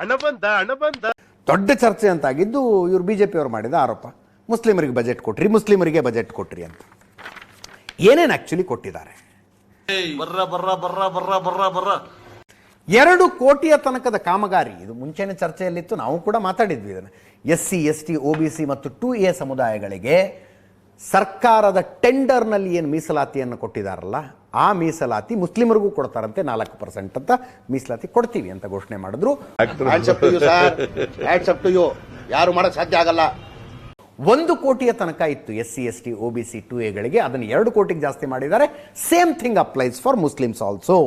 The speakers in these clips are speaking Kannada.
ಹಣ ಬಂದ ಹಣ ಬಂದ ದೊಡ್ಡ ಚರ್ಚೆ ಅಂತಾಗಿದ್ದು ಇವರು ಬಿ ಜೆ ಪಿಯವರು ಮಾಡಿದ ಆರೋಪ. ಮುಸ್ಲಿಮರಿಗೆ ಬಜೆಟ್ ಕೊಟ್ರಿ ಮುಸ್ಲಿಮರಿಗೆ ಬಜೆಟ್ ಕೊಟ್ರಿ ಅಂತ. ಏನೇನು ಆ್ಯಕ್ಚುಲಿ ಕೊಟ್ಟಿದ್ದಾರೆ? ಬರ್ರ ಬರ್ರ ಬರ್ರ ಬರ್ರ ಬರ್ರ ಬರ್ರ. ಎರಡು ಕೋಟಿಯ ತನಕದ ಕಾಮಗಾರಿ. ಇದು ಮುಂಚೆನೇ ಚರ್ಚೆಯಲ್ಲಿತ್ತು ನಾವು ಕೂಡ ಮಾತಾಡಿದ್ವಿ ಇದನ್ನು. S C S T O B C ಮತ್ತು ಟು ಎ ಸಮುದಾಯಗಳಿಗೆ ಸರ್ಕಾರದ ಟೆಂಡರ್ನಲ್ಲಿ ಏನು ಮೀಸಲಾತಿಯನ್ನು ಕೊಟ್ಟಿದ್ದಾರಲ್ಲ ಆ ಮೀಸಲಾತಿ ಮುಸ್ಲಿಮರಿಗೂ ಕೊಡ್ತಾರಂತೆ ನಾಲ್ಕು ಪರ್ಸೆಂಟ್ ಅಂತ ಮೀಸಲಾತಿ ಕೊಡ್ತೀವಿ ಅಂತ ಘೋಷಣೆ ಮಾಡಿದ್ರು. Hands up to you sir hands up to you ಯಾರು ಮಾಡಕ್ ಸಾಧ್ಯ ಆಗಲ್ಲ. ಒಂದು ಕೋಟಿಯ ತನಕ ಇತ್ತು S C S T O B C two ಎಗಳಿಗೆ ಅದನ್ನು ಎರಡು ಕೋಟಿಗೆ ಜಾಸ್ತಿ ಮಾಡಿದ್ದಾರೆ. Same thing applies for Muslims also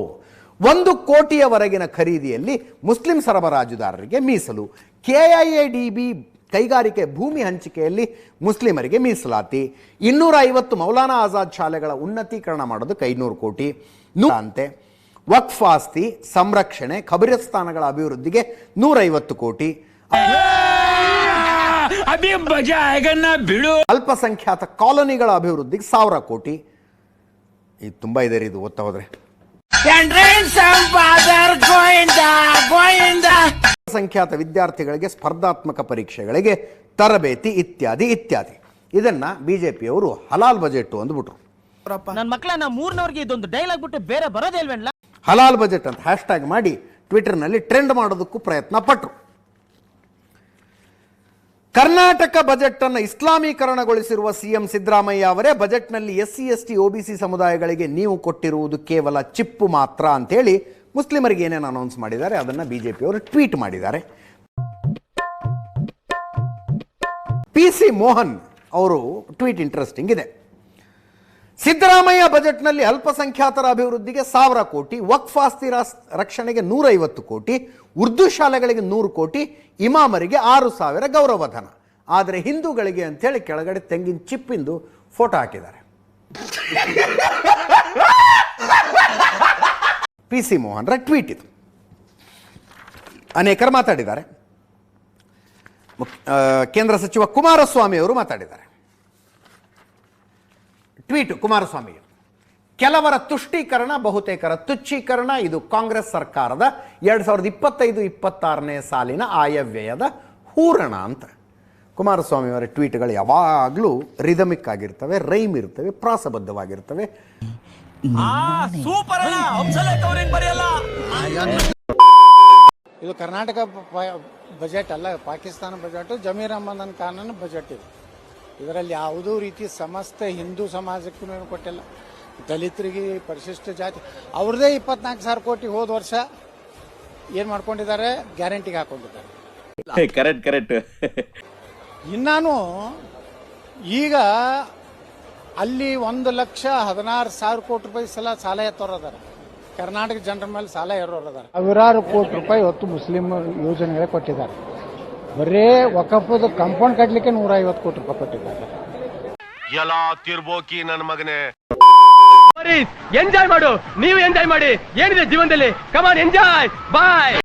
ಒಂದು ಕೋಟಿಯವರೆಗಿನ ಖರೀದಿಯಲ್ಲಿ ಮುಸ್ಲಿಂ ಸರಬರಾಜುದಾರರಿಗೆ ಮೀಸಲು. K I I D B ಕೈಗಾರಿಕೆ ಭೂಮಿ ಹಂಚಿಕೆಯಲ್ಲಿ ಮುಸ್ಲಿಮರಿಗೆ ಮೀಸಲಾತಿ. ಇನ್ನೂರ ಐವತ್ತು ಮೌಲಾನಾ ಆಜಾದ್ ಶಾಲೆಗಳ ಉನ್ನತೀಕರಣ ಮಾಡೋದಕ್ಕೆ ಐನೂರು ಕೋಟಿ. ಅಂತೆ. ವಕ್ಫ್ ಆಸ್ತಿ ಸಂರಕ್ಷಣೆ ಖಬರಿಸ್ತಾನಗಳ ಅಭಿವೃದ್ಧಿಗೆ ನೂರೈವತ್ತು ಕೋಟಿ. ಅಲ್ಪಸಂಖ್ಯಾತ ಕಾಲೋನಿಗಳ ಅಭಿವೃದ್ಧಿಗೆ ಸಾವಿರ ಕೋಟಿ. ಇದು ತುಂಬಾ ಇದೆ ಇದು ಓದ್ತಾ ಹೋದ್ರೆ. ಅಲ್ಪಸಂಖ್ಯಾತ ವಿದ್ಯಾರ್ಥಿಗಳಿಗೆ ಸ್ಪರ್ಧಾತ್ಮಕ ಪರೀಕ್ಷೆಗಳಿಗೆ ತರಬೇತಿ ಇತ್ಯಾದಿ ಇತ್ಯಾದಿ. ಇದನ್ನ ಬಿಜೆಪಿಯವರು ಹಲಾಲ್ ಬಜೆಟ್ ಅಂದ್ಬಿಟ್ರು. ನನ್ನ ಮಕ್ಕಳನ್ನ ಮೂರ್ನವ್ರಿಗೆ ಇದೊಂದು ಡೈಲಾಗ್ ಬಿಟ್ಟು ಬೇರೆ ಬರೋದೇ ಹಲಾಲ್ ಬಜೆಟ್ ಅಂತ ಹ್ಯಾಶ್ ಟ್ಯಾಗ್ ಮಾಡಿ ಟ್ವಿಟರ್ನಲ್ಲಿ ಟ್ರೆಂಡ್ ಮಾಡೋದಕ್ಕೂ ಪ್ರಯತ್ನ ಪಟ್ಟರು ಕರ್ನಾಟಕ ಬಜೆಟ್ ಅನ್ನು ಇಸ್ಲಾಮೀಕರಣಗೊಳಿಸಿರುವ ಸಿಎಂ ಸಿದ್ದರಾಮಯ್ಯ ಅವರೇ ಬಜೆಟ್ನಲ್ಲಿ S C S T OBC ಸಮುದಾಯಗಳಿಗೆ ನೀವು ಕೊಟ್ಟಿರುವುದು ಕೇವಲ ಚಿಪ್ಪು ಮಾತ್ರ ಅಂತೇಳಿ ಮುಸ್ಲಿಮರಿಗೆ ಏನೇನು ಅನೌನ್ಸ್ ಮಾಡಿದ್ದಾರೆ, ಅದನ್ನು ಪಿಯವರು ಟ್ವೀಟ್ ಮಾಡಿದ್ದಾರೆ. ಪಿ ಸಿ ಮೋಹನ್ ಅವರು ಟ್ವೀಟ್ ಇಂಟ್ರೆಸ್ಟಿಂಗ್ ಇದೆ. ಸಿದ್ದರಾಮಯ್ಯ ಬಜೆಟ್ನಲ್ಲಿ ಅಲ್ಪಸಂಖ್ಯಾತರ ಅಭಿವೃದ್ಧಿಗೆ ಸಾವಿರ ಕೋಟಿ, ವಕ್ಫ್ ಆಸ್ತಿ ರಕ್ಷಣೆಗೆ ನೂರೈವತ್ತು ಕೋಟಿ, ಉರ್ದು ಶಾಲೆಗಳಿಗೆ ನೂರು ಕೋಟಿ, ಇಮಾಮರಿಗೆ ಆರು ಸಾವಿರ ಗೌರವಧನ. ಆದರೆ ಹಿಂದೂಗಳಿಗೆ ಅಂಥೇಳಿ ಕೆಳಗಡೆ ತೆಂಗಿನ ಚಿಪ್ಪಿಂದು ಫೋಟೋ ಹಾಕಿದ್ದಾರೆ. ಪಿ ಸಿ ಮೋಹನ್ರ ಟ್ವೀಟ್ ಇದು. ಅನೇಕರು ಮಾತಾಡಿದ್ದಾರೆ. ಕೇಂದ್ರ ಸಚಿವ ಕುಮಾರಸ್ವಾಮಿ ಅವರು ಮಾತಾಡಿದ್ದಾರೆ. ಟ್ವೀಟ್ ಕುಮಾರಸ್ವಾಮಿ. ಕೆಲವರ ತುಷ್ಟೀಕರಣ, ಬಹುತೇಕರ ತುಚ್ಛೀಕರಣ, ಇದು ಕಾಂಗ್ರೆಸ್ ಸರ್ಕಾರದ ಎರಡು ಸಾವಿರದ ಇಪ್ಪತ್ತೈದು, ಇಪ್ಪತ್ತಾರನೇ ಸಾಲಿನ ಆಯವ್ಯಯದ ಹೂರಣ ಅಂತ. ಕುಮಾರಸ್ವಾಮಿ ಅವರ ಟ್ವೀಟ್ಗಳು ಯಾವಾಗಲೂ ರಿದಮಿಕ್ ಆಗಿರ್ತವೆ ರೈಮ್ ಇರ್ತವೆ, ಪ್ರಾಸಬದ್ಧವಾಗಿರ್ತವೆ. ಸೂಪರ್ ಬರೆಯಲ್ಲ. ಇದು ಕರ್ನಾಟಕ ಬಜೆಟ್ ಅಲ್ಲ ಪಾಕಿಸ್ತಾನ ಬಜೆಟ್ ಜಮೀರ್ ಅಹಮದನ್ ಖಾನನ ಬಜೆಟ್ ಇದು. ಇದರಲ್ಲಿ ಯಾವುದೂ ರೀತಿ ಸಮಸ್ತ ಹಿಂದೂ ಸಮಾಜಕ್ಕೂ ಏನು ಕೊಟ್ಟಿಲ್ಲ. ದಲಿತರಿಗೆ ಪರಿಶಿಷ್ಟ ಜಾತಿ ಅವ್ರದೇ ಇಪ್ಪತ್ನಾಲ್ಕು ಸಾವಿರ ಕೋಟಿ ಹೋದ ವರ್ಷ ಏನು ಮಾಡ್ಕೊಂಡಿದ್ದಾರೆ? ಗ್ಯಾರಂಟಿಗೆ ಹಾಕೊಂಡಿದ್ದಾರೆ. Correct correct. ಇನ್ನಾನು ಈಗ ಅಲ್ಲಿ ಒಂದು ಲಕ್ಷ ಹದಿನಾರು ಸಾವಿರ ಕೋಟಿ ರೂಪಾಯಿ ಸಲ ಸಾಲ ಎತ್ತೋರದಾರ. ಕರ್ನಾಟಕ ಜನರ ಮೇಲೆ ಸಾಲ ಎರೋರದಾರ. ಅದಾರ ಸಾವಿರಾರು ಕೋಟಿ ರೂಪಾಯಿ ಹೊತ್ತು ಮುಸ್ಲಿಂ ಯೋಜನೆಗಳೇ ಕೊಟ್ಟಿದ್ದಾರೆ. ಬರೇ ವಕಫದ ಕಾಂಪೌಂಡ್ ಕಟ್ಟಲಿಕ್ಕೆ ನೂರ ಐವತ್ತು ಕೋಟಿ ರೂಪಾಯಿ ಕೊಟ್ಟಿದ್ದಾರೆ. ಎಲ್ಲ ತಿರ್ಬೋಕಿ ನನ್ನ ಮಗನೇ. ಎಂಜಾಯ್ ಮಾಡು. ನೀವು ಎಂಜಾಯ್ ಮಾಡಿ. ಏನಿದೆ ಜೀವನದಲ್ಲಿ? ಕಮಾನ್ ಎಂಜಾಯ್ ಬಾಯ್